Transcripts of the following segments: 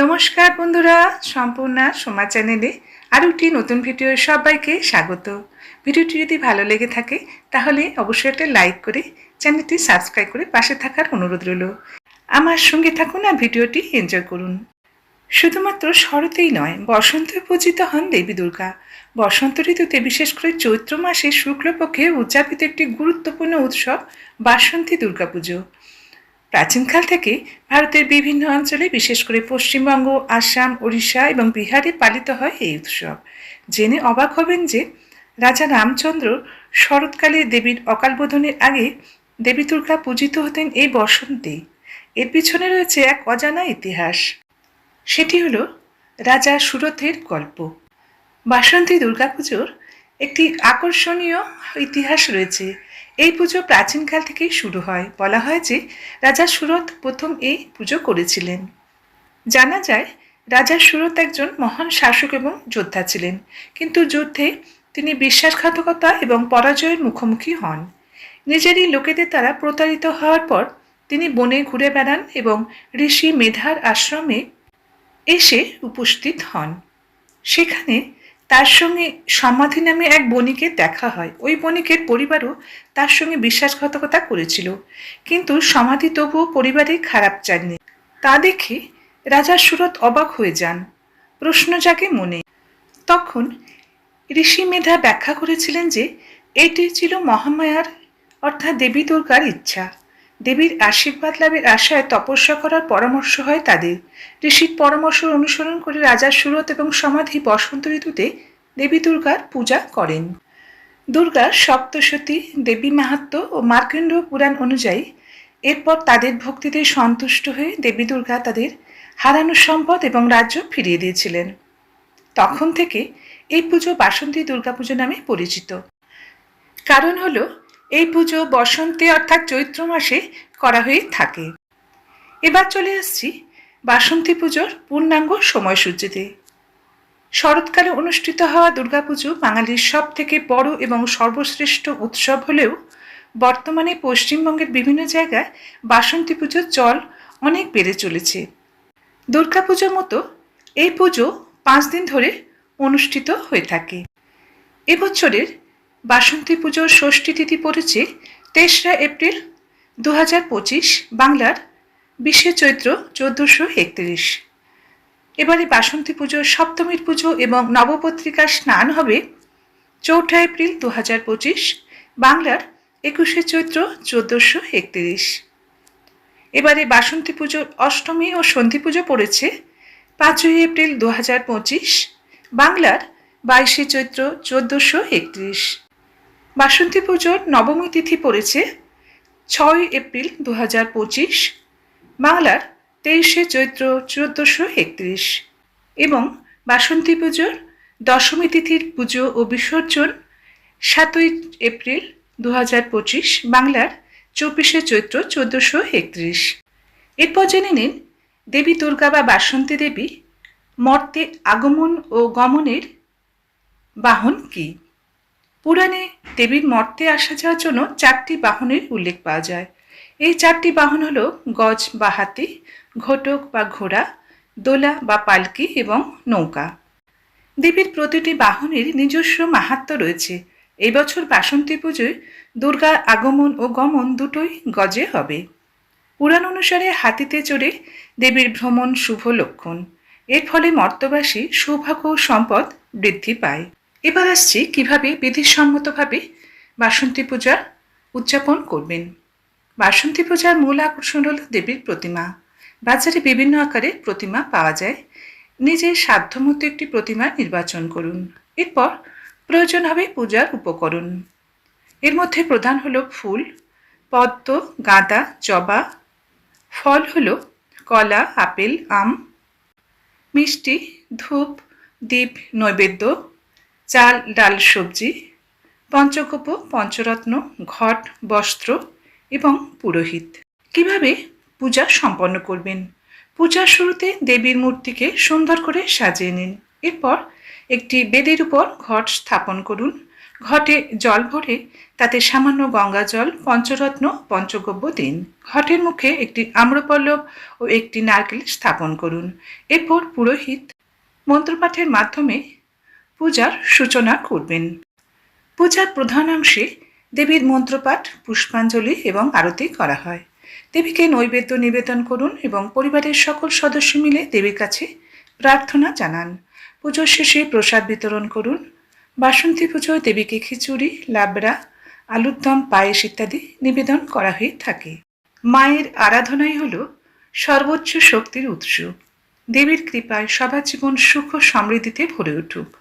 নমস্কার বন্ধুরা, সম্পূর্ণা সোমা চ্যানেলে আরও একটি নতুন ভিডিও সবাইকে স্বাগত। ভিডিওটি যদি ভালো লেগে থাকে, তাহলে অবশ্যই একটা লাইক করে চ্যানেলটি সাবস্ক্রাইব করে পাশে থাকার অনুরোধ রইল। আমার সঙ্গে থাকুন আর ভিডিওটি এনজয় করুন। শুধুমাত্র শরতেই নয়, বসন্তে পূজিত হন দেবী দুর্গা। বসন্ত ঋতুতে বিশেষ করে চৈত্র মাসে শুক্লপক্ষে উদযাপিত একটি গুরুত্বপূর্ণ উৎসব বাসন্তী দুর্গাপুজো। প্রাচীনকাল থেকে ভারতের বিভিন্ন অঞ্চলে, বিশেষ করে পশ্চিমবঙ্গ, আসাম, ওড়িশা এবং বিহারে পালিত হয় এই উৎসব। জেনে অবাক হবেন যে রাজা রামচন্দ্র শরৎকালে দেবীর অকালবোধনের আগে দেবী দুর্গা পূজিত হতেন এই বসন্তে। এর পিছনে রয়েছে এক অজানা ইতিহাস। সেটি হলো রাজা সুরথের গল্প। বাসন্তী দুর্গাপুজোর একটি আকর্ষণীয় ইতিহাস রয়েছে। এই পুজো প্রাচীনকাল থেকেই শুরু হয়। বলা হয় যে রাজা সুরত প্রথম এই পুজো করেছিলেন। জানা যায়, রাজা সুরত একজন মহান শাসক এবং যোদ্ধা ছিলেন। কিন্তু যুদ্ধে তিনি বিশ্বাসঘাতকতা এবং পরাজয়ের মুখোমুখি হন। নিজেরই লোকেদের দ্বারা প্রতারিত হওয়ার পর তিনি বনে ঘুরে বেড়ান এবং ঋষি মেধার আশ্রমে এসে উপস্থিত হন। সেখানে তার সঙ্গে সমাধি নামে এক বণিকের দেখা হয়। ওই বণিকের পরিবারও তার সঙ্গে বিশ্বাসঘাতকতা করেছিল। কিন্তু সমাধি তবুও পরিবারে খারাপ চাননি। তা দেখে রাজা সুরত অবাক হয়ে যান। প্রশ্ন জাগে মনে। তখন ঋষি মেধা ব্যাখ্যা করেছিলেন যে, এটি ছিল মহামায়ার, অর্থাৎ দেবী দুর্গার ইচ্ছা। দেবীর আশীর্বাদ লাভের আশায় তপস্যা করার পরামর্শ হয় তাদের। ঋষির পরামর্শ অনুসরণ করে রাজার সুরত এবং সমাধি বসন্ত ঋতুতে দেবী দুর্গার পূজা করেন। দুর্গা সপ্তশতী, দেবী মাহাত্ম ও মার্কেন্ড পুরাণ অনুযায়ী এরপর তাদের ভক্তিতে সন্তুষ্ট হয়ে দেবী দুর্গা তাদের হারানো সম্পদ এবং রাজ্য ফিরিয়ে দিয়েছিলেন। তখন থেকে এই পুজো বাসন্তী দুর্গাপুজো নামে পরিচিত। কারণ হলো এই পুজো বসন্তে অর্থাৎ চৈত্র মাসে করা হয়ে থাকে। এবার চলে আসছি বাসন্তী পুজোর পূর্ণাঙ্গ সময়সূচিতে। শরৎকালে অনুষ্ঠিত হওয়া দুর্গাপুজো বাঙালির সব থেকে বড় এবং সর্বশ্রেষ্ঠ উৎসব হলেও বর্তমানে পশ্চিমবঙ্গের বিভিন্ন জায়গায় বাসন্তী পুজোর চল অনেক বেড়ে চলেছে। দুর্গাপুজোর মতো এই পুজো পাঁচ দিন ধরে অনুষ্ঠিত হয়ে থাকে। এবছরের বাসন্তী পুজোর ষষ্ঠী তিথি পড়েছে তেসরা এপ্রিল দু হাজার পঁচিশ বাংলার বিশে চৈত্র চোদ্দোশো একত্রিশ। এবারে বাসন্তী পুজোর সপ্তমীর পুজো এবং নবপত্রিকার স্নান হবে চৌঠা এপ্রিল দু হাজার পঁচিশ বাংলার একুশে চৈত্র চোদ্দোশো একত্রিশ। এবারে বাসন্তী পুজোর অষ্টমী ও সন্ধি পুজো পড়েছে পাঁচই এপ্রিল দু হাজার পঁচিশ বাংলার বাইশে চৈত্র চোদ্দোশো একত্রিশ। বাসন্তী পুজোর নবমী তিথি পড়েছে ছয় এপ্রিল দু হাজার পঁচিশ, বাংলার তেইশে চৈত্র চোদ্দোশো একত্রিশ এবং বাসন্তী পুজোর দশমী তিথির পুজো ও বিসর্জন সাতই এপ্রিল দু হাজার পঁচিশ, বাংলার চব্বিশে চৈত্র চোদ্দোশো একত্রিশ। এরপর জেনে নিন দেবী দুর্গা বা বাসন্তী দেবী মর্তে আগমন ও গমনের বাহন কী? পুরাণে দেবীর মর্তে আসা যাওয়ার জন্য চারটি বাহনের উল্লেখ পাওয়া যায়। এই চারটি বাহন হলো গজ বা হাতি, ঘটক বা ঘোড়া, দোলা বা পালকি এবং নৌকা। দেবীর প্রতিটি বাহনের নিজস্ব মাহাত্ম রয়েছে। এই বছর বাসন্তী পুজোয় দুর্গার আগমন ও গমন দুটোই গজে হবে। পুরাণ অনুসারে হাতিতে চড়ে দেবীর ভ্রমণ শুভ লক্ষণ। এর ফলে মর্তবাসী সৌভাগ্য ও সম্পদ বৃদ্ধি পায়। এবার আসছি কীভাবে বিধিসম্মতভাবে বাসন্তী পূজা উদযাপন করবেন। বাসন্তী পূজার মূল আকর্ষণ হল দেবীর প্রতিমা। বাজারে বিভিন্ন আকারে প্রতিমা পাওয়া যায়। নিজের সাধ্যমতো একটি প্রতিমা নির্বাচন করুন। এরপর প্রয়োজন হবে পূজার উপকরণ। এর মধ্যে প্রধান হলো ফুল, পদ্ম, গাঁদা, জবা। ফল হলো কলা, আপেল, আম। মিষ্টি, ধূপ দ্বীপ নৈবেদ্য চাল, ডাল, সবজি পঞ্চকোপ পঞ্চরত্ন, ঘট, বস্ত্র এবং পুরোহিত। কীভাবে পূজা সম্পন্ন করবেন? পূজার শুরুতে দেবীর মূর্তিকে সুন্দর করে সাজিয়ে নিন। এরপর একটি বেদের উপর ঘট স্থাপন করুন। ঘটে জল ভরে তাতে সামান্য গঙ্গা জল, পঞ্চরত্ন পঞ্চগব্য দিন। ঘটের মুখে একটি আম্রপল্লব ও একটি নারকেল স্থাপন করুন। এরপর পুরোহিত মন্ত্রপাঠের মাধ্যমে পূজার সূচনা করবেন। পূজার প্রধানাংশে দেবীর মন্ত্রপাঠ, পুষ্পাঞ্জলি এবং আরতি করা হয়। দেবীকে নৈবেদ্য নিবেদন করুন এবং পরিবারের সকল সদস্য মিলে দেবীর কাছে প্রার্থনা জানান। পুজোর শেষে প্রসাদ বিতরণ করুন। বাসন্তী পুজোয় দেবীকে খিচুড়ি, লাবড়া আলুর দম পায়েস ইত্যাদি নিবেদন করা হয়ে থাকে। মায়ের আরাধনাই হল সর্বোচ্চ শক্তির উৎস। দেবীর কৃপায় সবার জীবন সুখ সমৃদ্ধিতে ভরে উঠুক।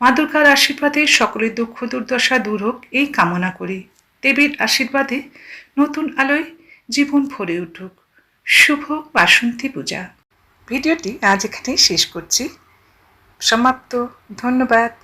মা দুর্গার আশীর্বাদে সকলের দুঃখ দুর্দশা দূর হোক এই কামনা করি। দেবীর আশীর্বাদে নতুন আলোয় জীবন ভরে উঠুক। শুভ বাসন্তী পূজা। ভিডিওটি আজ এখানেই শেষ করছি। সমাপ্ত। ধন্যবাদ।